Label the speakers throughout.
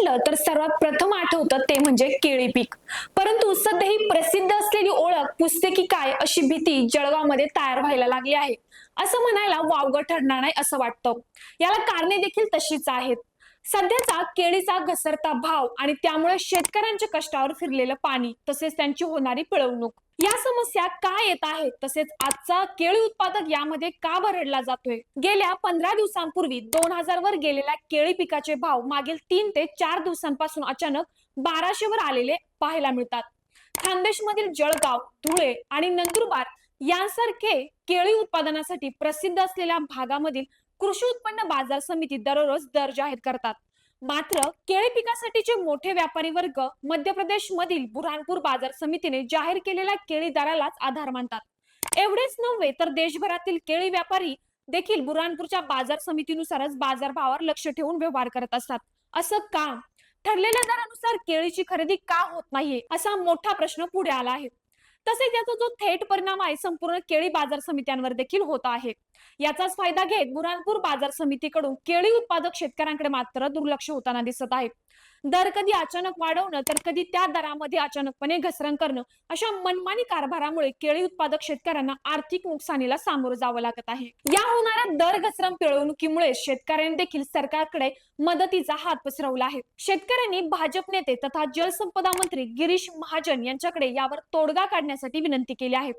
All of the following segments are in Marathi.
Speaker 1: म्हटलं तर सर्वात प्रथम आठवतं ते म्हणजे केळी पीक. परंतु सध्या ही प्रसिद्ध असलेली ओळख पुसते की काय अशी भीती जळगावमध्ये तयार व्हायला लागली आहे? असं म्हणायला वावगं ठरणार नाही असं वाटतं. याला कारणे देखील तशीच आहेत. सध्याचा केळीचा घसरता भाव आणि त्यामुळे शेतकऱ्यांच्या कष्टावर फिरलेलं पाणी तसेच त्यांची होणारी पिळवणूक. या समस्या का येत आहेत? तसेच आजचा केळी उत्पादक यामध्ये का भरडला जातोय? गेल्या पंधरा दिवसांपूर्वी दोन हजार वर गेलेल्या केळी पिकाचे भाव मागील तीन ते चार दिवसांपासून अचानक बाराशे वर आलेले पाहायला मिळतात. खानदेशमधील जळगाव धुळे आणि नंदुरबार यांसारखे केळी उत्पादनासाठी प्रसिद्ध असलेल्या भागामधील कृषी उत्पन्न बाजार समिती दररोज दर जाहीर करतात. मात्र केळी पिकासाठीचे मोठे व्यापारी वर्ग मध्य प्रदेश मधील बुरहानपूर बाजार समितीने जाहीर केलेल्या केळी दरालाच आधार मानतात. एवढेच नव्हे तर देशभरातील केळी व्यापारी देखील बुरहानपूरच्या बाजार समितीनुसारच बाजारभावावर लक्ष ठेवून व्यवहार करत असतात. असं का? ठरलेल्या दरानुसार केळीची खरेदी का होत नाहीये असा मोठा प्रश्न पुढे आला आहे. तसेच याचा जो थेट परिणाम आहे संपूर्ण केळी बाजार समित्यांवर देखील होत आहे. याचाच फायदा घेत बुरानपूर बाजार समितीकडून केळी उत्पादक शेतकऱ्यांकडे मात्र दुर्लक्ष होताना दिसत आहे. दर कधी अचानक वाढवणं तर कधी त्या दरामध्ये अचानकपणे घसरण करणं अशा मनमानी कारभारामुळे केळी उत्पादक शेतकऱ्यांना आर्थिक नुकसानीला सामोरं जावं लागत आहे. या होणाऱ्या दर घसरण पिळवणुकीमुळे शेतकऱ्यांनी देखील सरकारकडे मदतीचा हात पसरवला आहे. शेतकऱ्यांनी भाजप नेते तथा जलसंपदा मंत्री गिरीश महाजन यांच्याकडे यावर तोडगा काढण्यासाठी विनंती केली आहे.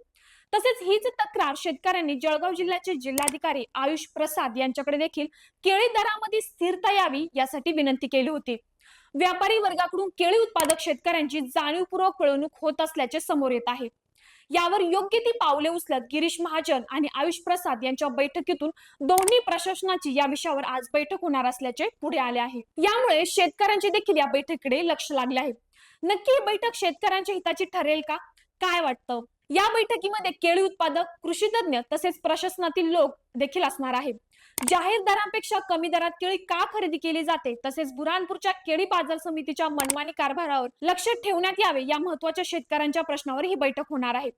Speaker 1: तसेच हीच तक्रार शेतकऱ्यांनी जळगाव जिल्ह्याचे जिल्हाधिकारी आयुष प्रसाद यांच्याकडे देखील केळी दरामध्ये स्थिरता यावी यासाठी विनंती केली होती. व्यापारी वर्गाकडून केळी उत्पादक शेतकऱ्यांची जाणीवपूर्वक पिळवणूक होत असल्याचे समोर येत आहे. यावर योग्य ती पावले उचलत गिरीश महाजन आणि आयुष प्रसाद यांच्या बैठकीतून दोन्ही प्रशासनाची या विषयावर आज बैठक होणार असल्याचे पुढे आले आहे. यामुळे शेतकऱ्यांचे देखील या बैठकीकडे लक्ष लागले आहे. नक्की ही बैठक शेतकऱ्यांच्या हिताची ठरेल का? काय वाटतं? या बैठकीमध्ये केळी उत्पादक कृषी तज्ञ तसेच प्रशासनातील लोक देखील असणार आहे जाहीर दरांपेक्षा कमी दरात केळी का खरेदी केली जाते? तसेच बुरानपूरच्या केळी बाजार समितीच्या मनमानी कारभारावर लक्ष ठेवण्यात यावे या महत्त्वाच्या शेतकऱ्यांच्या प्रश्नावर ही बैठक होणार आहे.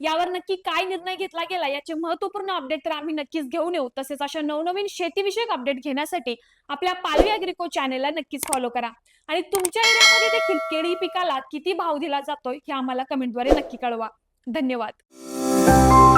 Speaker 1: यावर नक्की काय निर्णय घेतला गेला याचे महत्त्वपूर्ण अपडेट तर आम्ही नक्कीच घेऊन येऊ. तसेच अशा नवनवीन शेतीविषयक अपडेट घेण्यासाठी आपल्या पालवी अग्रिको चॅनेलला नक्कीच फॉलो करा. आणि तुमच्या एरियामध्ये देखील केळी पिकाला किती भाव दिला जातोय हे आम्हाला कमेंटद्वारे नक्की कळवा. धन्यवाद.